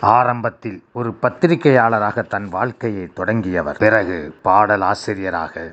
ஆரம்பத்தில் ஒரு பத்திரிகையாளராக தன் வாழ்க்கையை தொடங்கியவர். பிறகு பாடல் ஆசிரியராக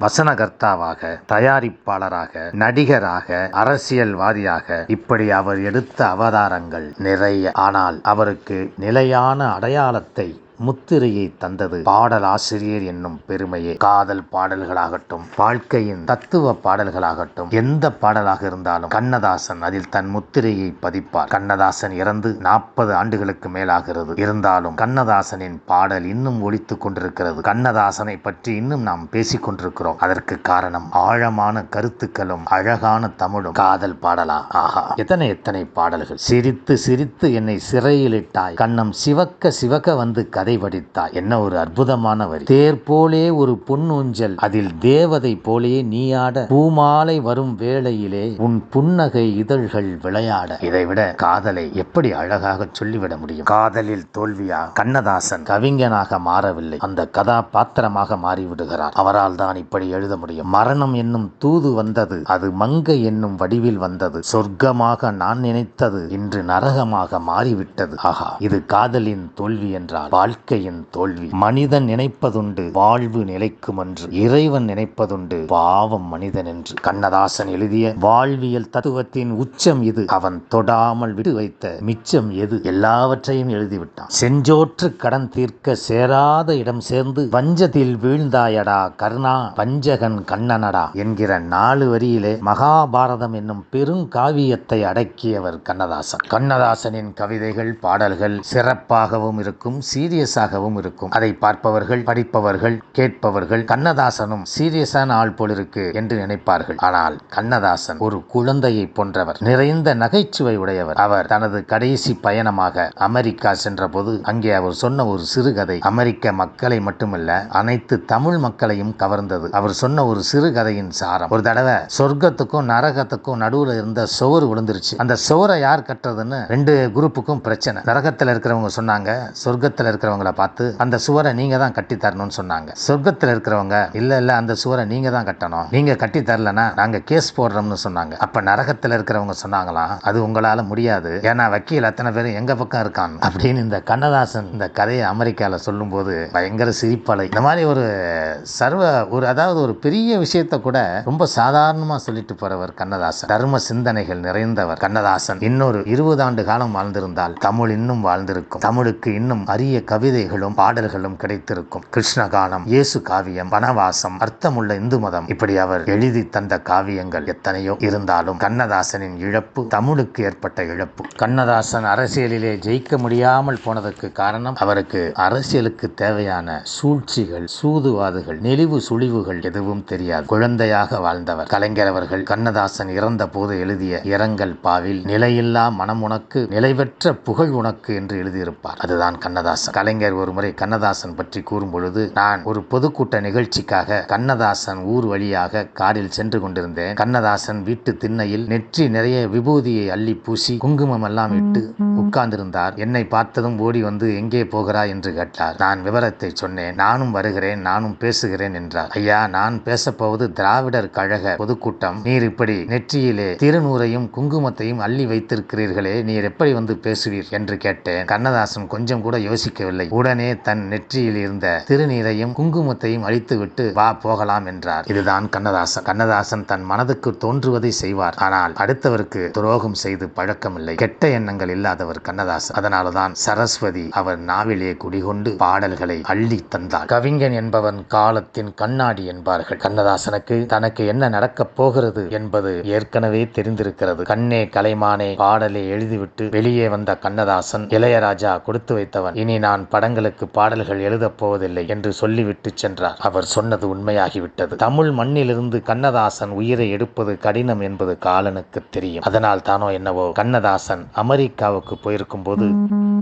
வசனகர்த்தாவாக தயாரிப்பாளராக நடிகராக அரசியல்வாதியாக இப்படி அவர் எடுத்த அவதாரங்கள் நிறைய. ஆனால் அவருக்கு நிலையான அடையாளத்தை முத்திரையை தந்தது. பாடல் ஆசிரியர் என்னும் பெருமையே. காதல் பாடல்களாகட்டும் வாழ்க்கையின் தத்துவ பாடல்களாகட்டும் எந்த பாடலாக இருந்தாலும் கண்ணதாசன் அதில் தன் முத்திரையை பதிப்பார். கண்ணதாசன் இறந்து நாற்பது ஆண்டுகளுக்கு மேலாகிறது. இருந்தாலும் கண்ணதாசனின் பாடல் இன்னும் ஒலித்துக் கொண்டிருக்கிறது. கண்ணதாசனை பற்றி இன்னும் நாம் பேசிக் கொண்டிருக்கிறோம். அதற்கு காரணம் ஆழமான கருத்துக்களும் அழகான தமிழும். காதல் பாடலா? ஆஹா. எத்தனை எத்தனை பாடல்கள். சிரித்து சிரித்து என்னை சிறையிலிட்டாய் கண்ணம் சிவக்க சிவக்க வந்து கதை வடித்தாய் என்ன ஒரு அற்புதமான வரி. தேர் போலே ஒரு பொன்னூஞ்சல் அதில் தேவதை போலே நீயாட பூமாலை வரும் வேளையிலே உன் புன்னகை இதழ்கள் விளையாட. இதைவிட காதலை எப்படி அழகாக சொல்லிவிட முடியும்? காதலில் தோல்வியா? கண்ணதாசன் கவிஞனாக மாறவில்லை. அந்த கதாபாத்திரமாக மாறிவிடுகிறார். அவரால் தான் இப்படி எழுத முடியும். மரணம் என்னும் தூது வந்தது அது மங்கை என்னும் வடிவில் வந்தது. சொர்க்கமாக நான் நினைத்தது இன்று நரகமாக மாறிவிட்டது. ஆஹா இது காதலின் தோல்வி என்றால். வாழ்க்கையின் தோல்வி. மனிதன் நினைப்பதுண்டு வாழ்வு நிலைக்கும் என்று இறைவன் நினைப்பதுண்டு பாவம் மனிதன் என்று கண்ணதாசன் எழுதிய வாழ்வியல் தத்துவத்தின் உச்சம் இது. அவன் தொடாமல் விட்டு வைத்த மிச்சம் எது? எல்லாவற்றையும் எழுதிவிட்டான். செஞ்சோற்று கடன் தீர்க்க சேராத இடம் சேர்ந்து வஞ்சத்தில் வீழ்ந்தாயடா கர்ணா வஞ்சகன் கண்ணனடா என்கிற நாலு வரியிலே மகாபாரதம் என்னும் பெருங்காவியத்தை அடக்கியவர் கண்ணதாசன். கண்ணதாசனின் கவிதைகள் பாடல்கள் சிறப்பாகவும் இருக்கும். சீரியஸாகவும் இருக்கும். அதை பார்ப்பவர்கள் படிப்பவர்கள் கேட்பவர்கள் கண்ணதாசனும் சீரியஸான ஆள் போலிருக்கு என்று நினைப்பார்கள். ஆனால் கண்ணதாசன் ஒரு குழந்தையை போன்றவர் நிறைந்த நகைச்சுவை உடையவர். அவர் தனது கடைசி பயணமாக அமெரிக்கா சென்றபோது அங்கே அவர் சொன்ன ஒரு சிறுகதை அமெரிக்க மக்களை மட்டுமல்ல அனைத்து தமிழ் மக்களையும் கவர்ந்தது. அவர் சொன்ன ஒரு சிறுகதையின் சாரம் ஒரு தடவை சொர்க்கத்துக்கும் நரகத்துக்கும் நடுவில் இருந்த சுவர் விழுந்துருச்சு. அந்த சுவரை யார் கட்டுறதுன்னு ரெண்டு குரூப்புக்கும் பிரச்சனை. நரகத்தில் இருக்கிறவங்க சொன்னாங்க சொர்க்கத்தில் இருக்கிற இருக்கிறவங்கள பார்த்து அந்த சுவரை நீங்க தான் கட்டி தரணும்னு சொன்னாங்க. சொர்க்கத்தில் இருக்கிறவங்க இல்ல இல்ல அந்த சுவரை நீங்க தான் கட்டணும். நீங்க கட்டி தரலனா நாங்க கேஸ் போடுறோம்னு சொன்னாங்க. அப்ப நரகத்தில் இருக்கிறவங்க சொன்னாங்களாம் அது உங்களால முடியாது. ஏன்னா வக்கீல் அத்தனை பேரும் எங்க பக்கம் இருக்கான்? அப்படின்னு இந்த கண்ணதாசன் இந்த கதையை அமெரிக்கால சொல்லும்போது பயங்கர சிரிப்பலை. இந்த மாதிரி ஒரு சர்வ ஒரு அதாவது ஒரு பெரிய விஷயத்த கூட ரொம்ப சாதாரணமா சொல்லிட்டு போறவர் கண்ணதாசன். தர்ம சிந்தனைகள் நிறைந்தவர் கண்ணதாசன். இன்னொரு இருபது ஆண்டு காலம் வாழ்ந்திருந்தால் தமிழ் இன்னும் வாழ்ந்திருக்கும். தமிழுக்கு இன்னும் அரிய கவிதைகளும் பாடல்களும் கிடைத்திருக்கும். கிருஷ்ணகானம் இயேசு காவியம் வனவாசம் அர்த்தமுள்ள இந்து மதம். இப்படி அவர் எழுதி தந்த காவியங்கள் எத்தனையோ இருந்தாலும் கண்ணதாசனின் இழப்பு தமிழுக்கு ஏற்பட்ட இழப்பு. கண்ணதாசன் அரசியலிலே ஜெயிக்க முடியாமல் போனதற்கு காரணம் அவருக்கு அரசியலுக்கு தேவையான சூழ்ச்சிகள் சூதுவாதுகள் நெளிவு சுழிவுகள் எதுவும் தெரியாது. குழந்தையாக வாழ்ந்தவர் கலைஞர் அவர்கள் கண்ணதாசன் இறந்த போது எழுதிய இரங்கல் பாவில் நிலையில்லா மனம் உனக்கு நிலைவற்ற புகழ் உனக்கு என்று எழுதியிருப்பார். அதுதான் கண்ணதாசன். கலைஞர் ஒரு முறை கண்ணதாசன் பற்றி கூறும் பொழுது நான் ஒரு பொதுக்கூட்ட நிகழ்ச்சிக்காக கண்ணதாசன் ஊர் வழியாக காரில் சென்று கொண்டிருந்தேன். கண்ணதாசன் வீட்டு திண்ணையில் நெற்றி நிறைய விபூதியை அள்ளி பூசி குங்குமம் எல்லாம் இட்டு உட்கார்ந்திருந்தார். என்னை பார்த்ததும் ஓடி வந்து எங்கே போகிறாய் என்று கேட்டார். நான் விவரத்தை சொன்னேன். நானும் வருகிறேன். நானும் பேசுகிறேன் என்றார். ஐயா நான் பேசப்போவது திராவிடர் கழக பொதுக்கூட்டம். நீர் இப்படி நெற்றியிலே திருநூறையும் குங்குமத்தையும் அள்ளி வைத்திருக்கிறீர்களே. நீர் எப்படி வந்து பேசுவீர்? என்று கேட்டேன். கண்ணதாசன் கொஞ்சம் கூட யோசிக்கவில்லை. உடனே தன் நெற்றியில் இருந்த திருநீரையும் குங்குமத்தையும் அழித்துவிட்டு வா போகலாம் என்றார். இதுதான் கண்ணதாசன். கண்ணதாசன் தன் மனதுக்கு தோன்றுவதை செய்வார். ஆனால் அடுத்தவருக்கு துரோகம் செய்து பழக்கமில்லை. கெட்ட எண்ணங்கள் இல்லாதவர் கண்ணதாசன். அதனால்தான் சரஸ்வதி அவர் நாவிலே குடிகொண்டு பாடல்களை அள்ளி தந்தார். கவிஞன் என்பவன் காலத்தின் கண்ணாடி என்பார்கள். கண்ணதாசனுக்கு தனக்கு என்ன நடக்கப் போகிறது என்பது ஏற்கனவே தெரிந்திருக்கிறது. கண்ணே கலைமானே பாடலை எழுதிவிட்டு வெளியே வந்த கண்ணதாசன் இளையராஜா கொடுத்து வைத்தவன். இனி நான் படங்களுக்கு பாடல்கள் எழுதப் போவதில்லை என்று சொல்லிவிட்டு சென்றார். அவர் சொன்னது உண்மையாகிவிட்டது. தமிழ் மண்ணிலிருந்து கண்ணதாசன் உயிரை எடுப்பது கடினம் என்பது காலனுக்கு தெரியும். அதனால் தானோ என்னவோ கண்ணதாசன் அமெரிக்காவுக்கு போயிருக்கும் போது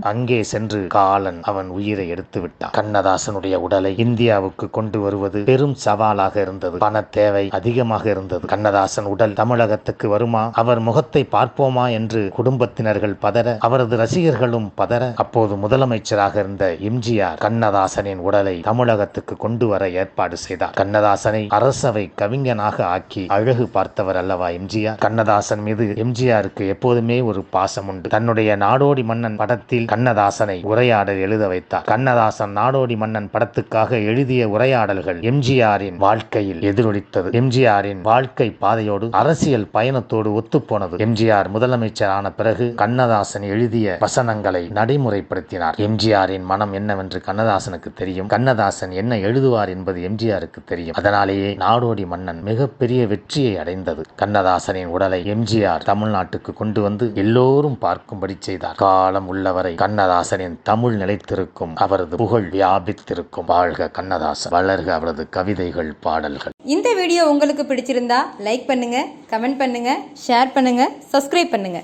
அங்கே சென்று காலன் அவன் உயிரை எடுத்து விட்டான். கண்ணதாசனுடைய உடலை இந்தியாவுக்கு கொண்டு வருவது பெரும் சவாலாக இருந்தது. பண தேவை அதிகமாக இருந்தது. கண்ணதாசன் உடல் தமிழகத்துக்கு வருமா? அவர் முகத்தை பார்ப்போமா? என்று குடும்பத்தினர்கள் பதற அவரது ரசிகர்களும் பதற அப்போது முதலமைச்சராக இருந்த சேர்ந்த எம்ஜிஆர் கண்ணதாசனின் உடலை தமிழகத்துக்கு கொண்டு வர ஏற்பாடு செய்தார். கண்ணதாசனை அரசவை கவிஞனாக ஆக்கி அழகு பார்த்தவர் அல்லவா எம்ஜிஆர்? கண்ணதாசன் மீது எம்ஜிஆருக்கு எப்போதுமே ஒரு பாசம் உண்டு. தன்னுடைய நாடோடி மன்னன் படத்தில் கண்ணதாசனை உரையாடல் எழுத வைத்தார். கண்ணதாசன் நாடோடி மன்னன் படத்துக்காக எழுதிய உரையாடல்கள் எம்ஜிஆரின் வாழ்க்கையில் எதிரொலித்தது. எம்ஜிஆரின் வாழ்க்கை பாதையோடு அரசியல் பயணத்தோடு ஒத்துப்போனது. எம்ஜிஆர் முதலமைச்சரான பிறகு கண்ணதாசன் எழுதிய வசனங்களை நடைமுறைப்படுத்தினார். எம்ஜிஆரின் மனம் என்னவென்று கண்ணதாசனுக்கு தெரியும். கண்ணதாசன் என்ன எழுதுவார் என்பது எம்ஜிஆருக்கு தெரியும். அதனாலேயே நாடோடி மன்னன் மிகப்பெரிய வெற்றியை அடைந்தது. கண்ணதாசனின் உடலை எம்ஜிஆர் தமிழ்நாட்டுக்கு கொண்டு வந்து எல்லோரும் பார்க்கும்படி செய்தார். காலம் உள்ளவரை கண்ணதாசனின் தமிழ் நிலைத்திருக்கும் அவரது புகழ் வியாபித்திருக்கும். வாழ்க கண்ணதாசன். வளர்க அவரது கவிதைகள் பாடல்கள். இந்த வீடியோ உங்களுக்கு பிடிச்சிருந்தா லைக் பண்ணுங்க கமெண்ட் பண்ணுங்க ஷேர் பண்ணுங்க சப்ஸ்கிரைப் பண்ணுங்க.